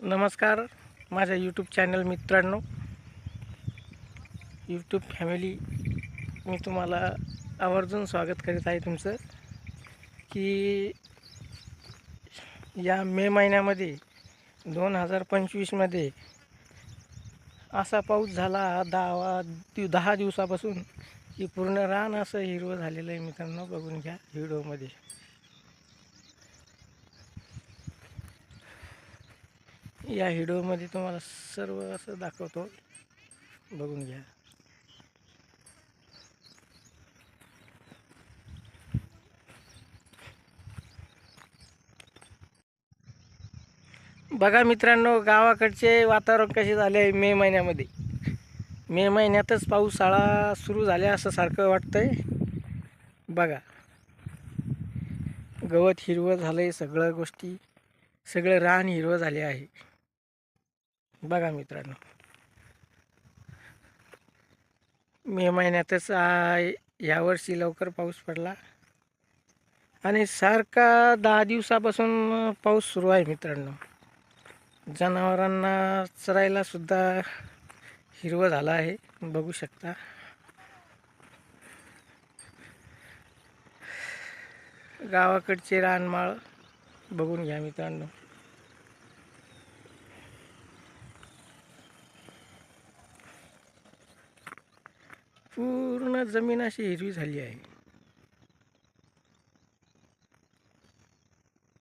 नमस्कार माझ्या YouTube channel मित्रांनो. यूट्यूब फॅमिली मी तुम्हाला आवर्जून स्वागत करीत आहे तुमचं. की या मे महिन्यामध्ये दोन हजार पंचवीसमध्ये असा पाऊस झाला दहा दहा दिवसापासून की पूर्ण रान असं हिरवं झालेलं आहे मित्रांनो. बघून घ्या व्हिडिओमध्ये या व्हिडिओमध्ये तुम्हाला सर्व असं दाखवतो. बघून घ्या. बघा मित्रांनो गावाकडचे वातावरण कसे झाले आहे मे महिन्यामध्ये? मे महिन्यातच पाऊसाळा सुरू झाल्या असं सारखं वाटतंय. बघा. गवत हिरवं झालं आहे सगळं गोष्टी सगळं रान हिरवं झाले आहे. बघा मित्रांनो. मे महिन्यातच यावर्षी लवकर पाऊस पडला. आणि सारखा दहा दिवसापासून पाऊस सुरू आहे मित्रांनो. जनावरांना चरायला सुद्धा हिरवं झालं आहे बघू शकता. गावाकडचे रानमाळ बघून घ्या मित्रांनो. पूर्ण जमीन अशी हिरवी झाली आहे.